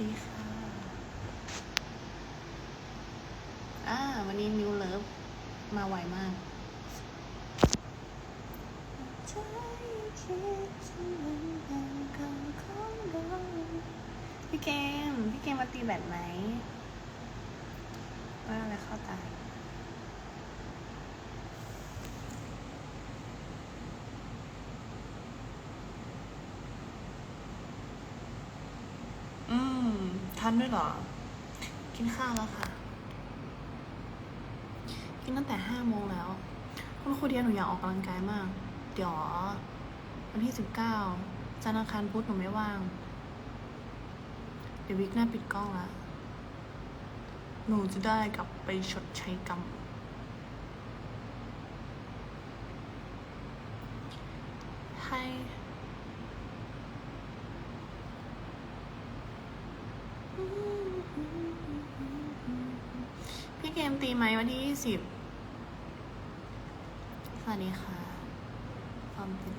ดีค่ะ อ่า วันนี้นิวเลิฟ มาไวมากใจคิดถึงวันเก่าๆของเราพี่เกม พี่เกมมาตีแบตไหม ว่าอะไรเข้าตา อืม ทันด้วยเหรอ กินข้าวแล้วค่ะ กินตั้งแต่ห้าโมงแล้ว คุณครูเดียหนูอยากออกกำลังกายมาก เดี๋ยววันที่สิบเก้าจันทร์อังคารพุธหนูไม่ว่าง เดี๋ยววิกหน้าปิดกล้องละ หนูจะได้กลับไปชดใช้กรรม สิบสวัสดีค่ะฟอมติน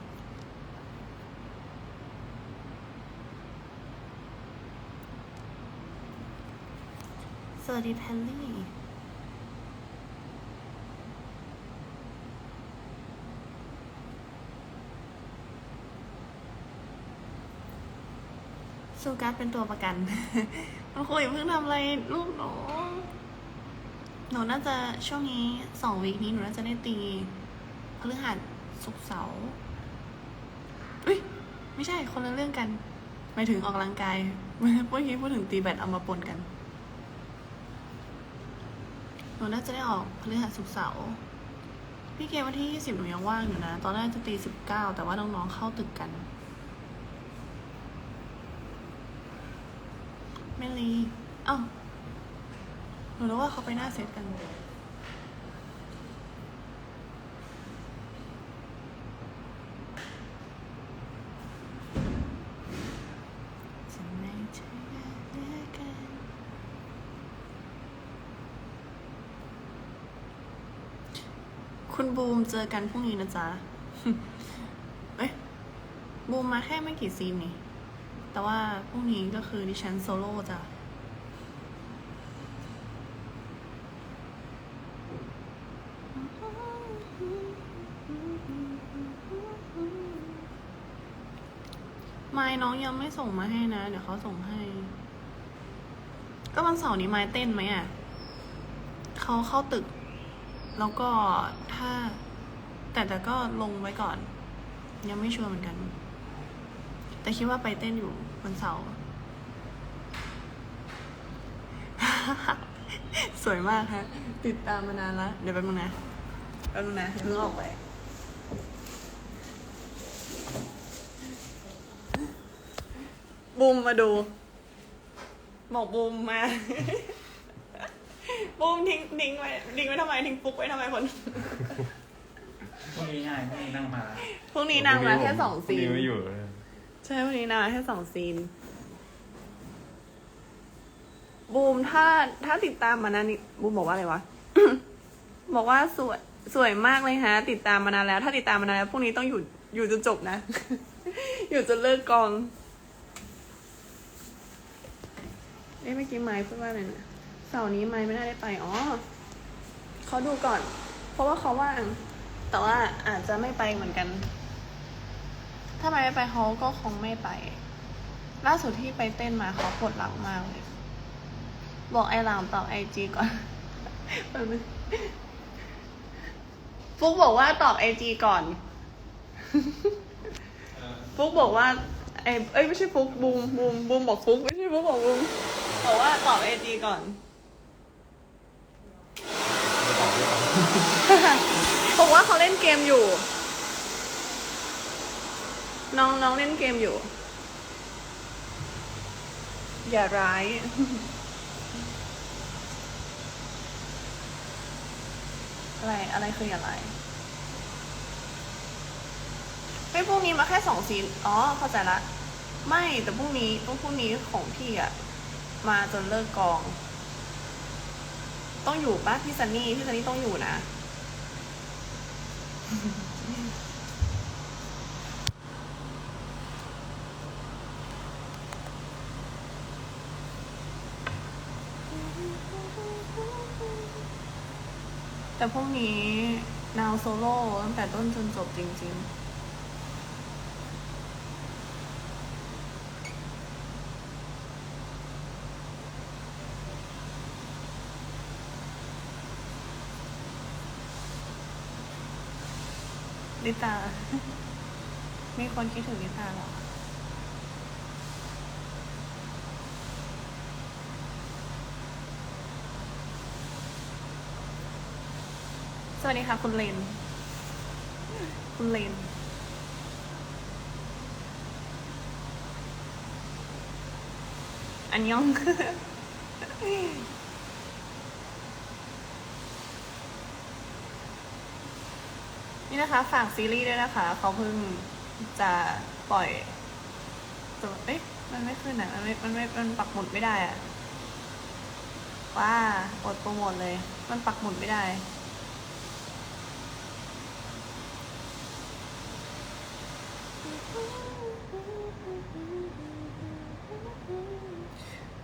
สวัสดีแพลลี่สูการ์เป็นตัวประกันมันคุยาเพิ่งทำอะไรลูกหนู หนูน่าจะช่วงนี้สองวีคนี้หนูน่าจะได้ตีพฤหัสศุกร์เสาร์อุ้ยไม่ใช่คนละเรื่องกันหมายถึงออกกำลังกายเมื่อกี้พูดถึงตีแบดเอามาปนกันหนูน่าจะได้ออกพฤหัสศุกร์เสาร์พี่เกมวันที่ยี่สิบหนูยังว่างอยู่นะ ตอนแรกจะตีสิบเก้าแต่ว่าน้องๆเข้าตึกกันไม่รีอ้าว หนูรู้ว่าเขาไปหน้าเซตกันจะไม่ใช่เหลือกัน คุณบูมเจอกันพรุ่งนี้นะจ๊ะ เอ้ย บูมมาแค่ไม่กี่ซีนนี่ แต่ว่าพรุ่งนี้ก็คือดิฉันโซโล่จ้ะ ไม่น้องยังไม่ส่งมาให้นะ เดี๋ยวเขาส่งให้ ก็วันเสาร์นี้ไม้เต้นไหมอะเขาเข้าตึก แล้วก็ถ้า แต่แต่ก็ลงไว้ก่อน ยังไม่ชัวร์เหมือนกัน แต่คิดว่าไปเต้นอยู่วันเสาร์สวยมากฮะติดตามมานานล้วเดี๋ยวแป๊บนึงนะแป๊บนึงนะเพิ่งออกไป บูมมาดู บอกบูมมา บูมทิ้งทิ้งไว้ทิ้งไว้ทำไมทิ้งฟุกไว้ทำไมคนพรุ่งนี้ง่ายพรุ่งนี้นั่งมาพรุ่งนี้นางมาแค่สองซีน พรุ่ไม่อยู่เลยใช่วันนี้นะแค่สองซีน บูมถ้าถ้าติดตามมานะนี่บูมบอกว่าอะไรวะ บอกว่าสวยสวยมากเลยฮะ ติดตามมานานแล้ว ถ้าติดตามมานานแล้วพรุ่งนี้ต้องอยู่อยู่จนจบนะ อยู่จนเลิกกองเอ๊ะเมื่อกี้ไม้พูดว่าอะไรนะเสาร์นี้ไม้ไม่น่าได้ไปอ๋อเขาดูก่อน เพราะว่าเขาว่าง แต่ว่าอาจจะไม่ไปเหมือนกัน ถ้าไม่ไปเขาก็คงไม่ไป ล่าสุดที่ไปเต้นมาเขาปวดหลังมากเลยบอกไอ้หลามตอบไอจีก่อนแป๊บนึงฟุกบอกว่าตอบไอจีก่อนฟุกบอกว่า ไอเอ้ยไม่ใช่ฟุกบูมบูมบูมบอกฟุกไม่ใช่ฟุกบอกบูมบอกว่าตอบไอจีก่อนบอกว่าเขาเล่นเกมอยู่ น้องน้องเล่นเกมอยู่ อย่าร้ายอะไรอะไรคืออย่าร้ายเฮ้ยพรุ่งนี้มาแค่สองซีนอ๋อเข้าใจละ ไม่แต่พรุ่งนี้ต้องพรุ่งนี้ของพี่อะมาจนเลิกกอง ต้องอยู่ปะพี่ซันนี่พี่ซันนี่ต้องอยู่นะ แต่พรุ่งนี้นาวโซโล่ตั้งแต่ต้นจนจบจริง ๆ ลิตา มีคนคิดถึงลิตาหรอ สวัสดีค่ะ คุณเลน คุณเลนอันยอง นี่นะคะฝากซีรีส์ด้วยนะคะ เขาเพิ่งจะปล่อยตัวเอ๊ะมันไม่ขึ้นอะมันไม่มันไม่มันปักหมุดไม่ได้อะว้าอดโปรโมทเลย มันปักหมุดไม่ได้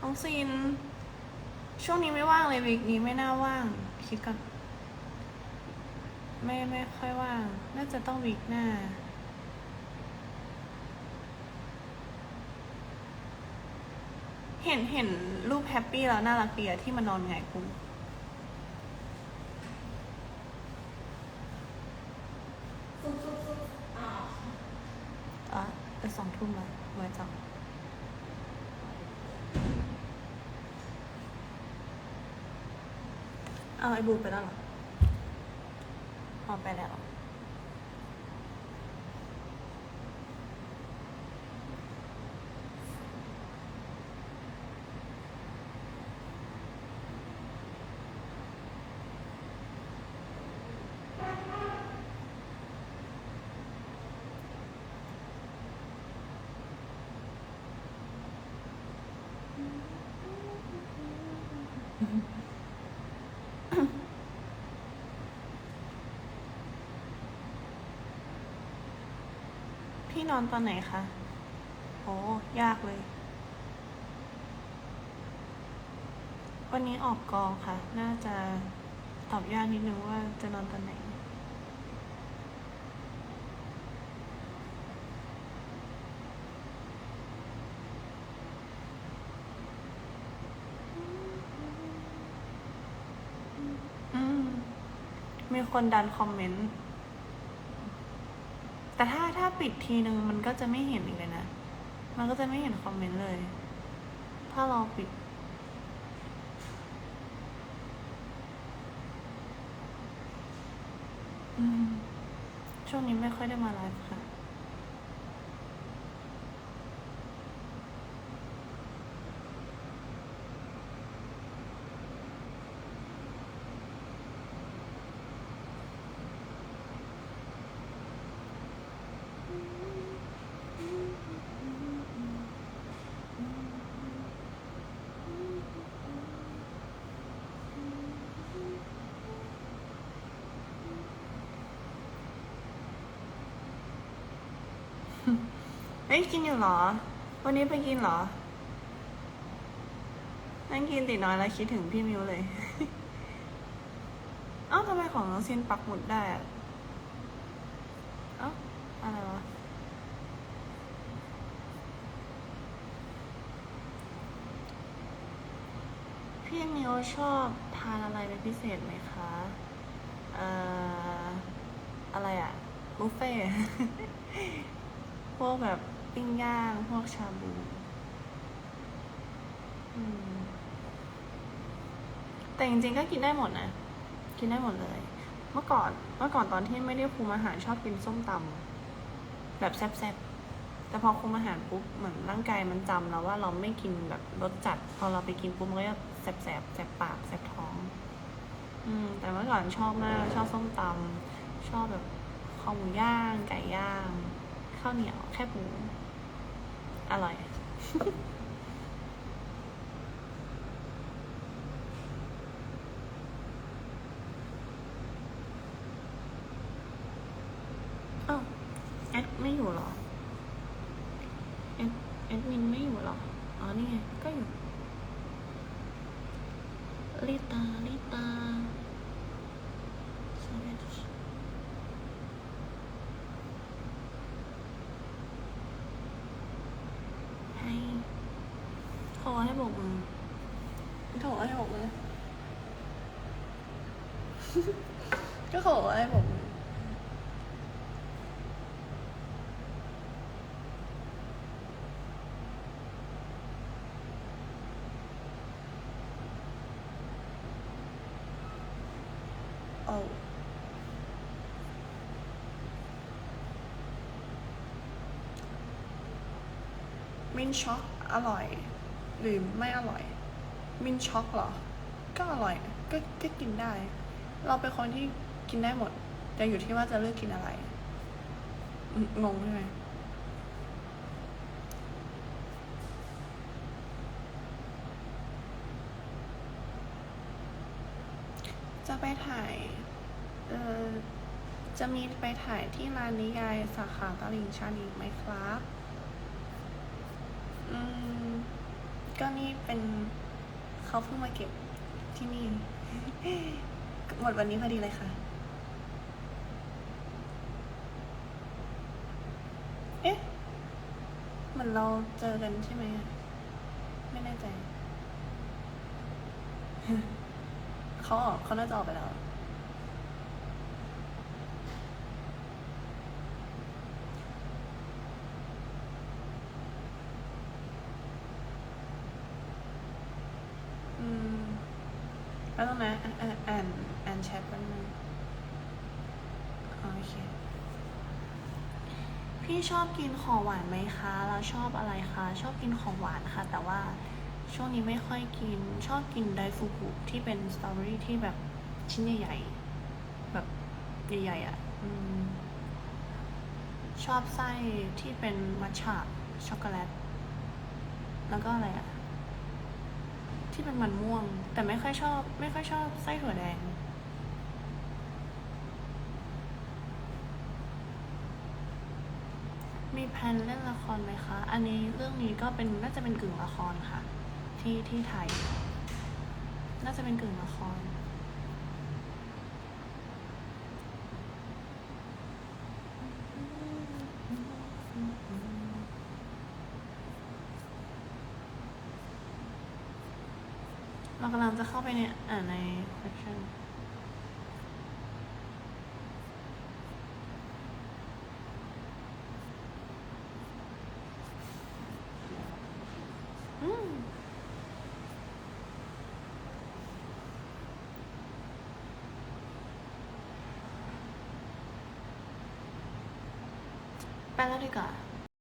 น้องซีน ช่วงนี้ไม่ว่างเลยวีคนี้ไม่น่าว่าง คิดก่อน ไม่ไม่ค่อยว่าง น่าจะต้องวีคหน้า เห็นเห็นรูปแฮปปี้แล้วน่ารักดีอะที่มันนอนหงายกุ้งอะจะสองทุ่มแล้วไว้จังเอาไอ้บูไปแล้วเหรอ ออกไปแล้วี่นอนตอนไหนคะโอ้ยากเลย วันนี้ออกกองค่ะ น่าจะตอบยากนิดนึงว่าจะนอนตอนไหน อืม มีคนดันคอมเมนต์ แต่ถ้าถ้าปิดทีนึงมันก็จะไม่เห็นอีกเลยนะ มันก็จะไม่เห็นคอมเมนต์เลย ถ้าเราปิด ช่วงนี้ไม่ค่อยได้มาไลฟ์ค่ะ ฮ้ยกินอยู่เหรอ วันนี้ไปกินเหรอ นั่งกินติดน้อยแล้วคิดถึงพี่มิวเลย เอ้าทำไมของน้องซินปักหมุดได้อะเอ้าอะไรวะพี่มิวชอบทานอะไรเป็นพิเศษไหมคะ เอ่อ อะไรอะบุฟเฟ่พวกแบบ ปิ้งย่าง พวกชาบูแต่จริงๆก็กินได้หมดนะ กินได้หมดเลย เมื่อก่อน เมื่อก่อนตอนที่ไม่ได้คุมอาหารชอบกินส้มตำแบบแซ่บๆ แต่พอคุมอาหารปุ๊บเหมือนร่างกายมันจำแล้วว่าเราไม่กินแบบรสจัด พอเราไปกินปุ๊บมันก็จะแสบๆแสบปากแสบท้อง อืม แต่เมื่อก่อนชอบมากชอบส้มตำชอบแบบข้าวหมูย่าง ไก่ย่าง ข้าวเหนียวแคบหมู อร่อย อ้าวแอดไม่อยู่หรอ ให้โบอกมือขอให้โบอกมือก็ขอให้โบอกมือโอ้มินช็อกอร่อย หรือไม่อร่อย มินช็อกเหรอ ก็อร่อยก็ก็กินได้ เราเป็นคนที่กินได้หมด แต่อยู่ที่ว่าจะเลือกกินอะไร งงใช่ไหมจะไปถ่าย เออจะมีไปถ่ายที่ร้านนิยายสาขาตลิ่งชันอีกไหมครับ อืม ก็นี่เป็นเขาเพิ่งมาเก็บที่นี่ หมดวันนี้พอดีเลยค่ะ เอ๊ะเหมือนเราเจอกันใช่ไหม ไม่แน่ใจ เขาออกเขาน่าจะออกไปแล้ว อืมแล้วตรงนั้นอ่านอ่านอ่านแชทแป๊บนึงโอเค พี่ชอบกินของหวานไหมคะแล้วชอบอะไรคะ ชอบกินของหวานค่ะ แต่ว่าช่วงนี้ไม่ค่อยกิน ชอบกินไดฟูกุที่เป็นสตรอเบอรี่ที่แบบชิ้นใหญ่ๆ แบบใหญ่ๆอะอชอบไส้ที่เป็นมัทฉะช็อกโกแลต แล้วก็อะไรอะ ที่เป็นมันม่วง แต่ไม่ค่อยชอบ ไม่ค่อยชอบไส้ถั่วแดง มีแพลนเล่นละครไหมคะ อันนี้เรื่องนี้ก็เป็นน่าจะเป็นกึ่งละครค่ะ ที่ที่ไทย น่าจะเป็นกึ่งละคร เรากำลังจะเข้าไปในอ่านใน section อืม ไปแล้วดีกว่า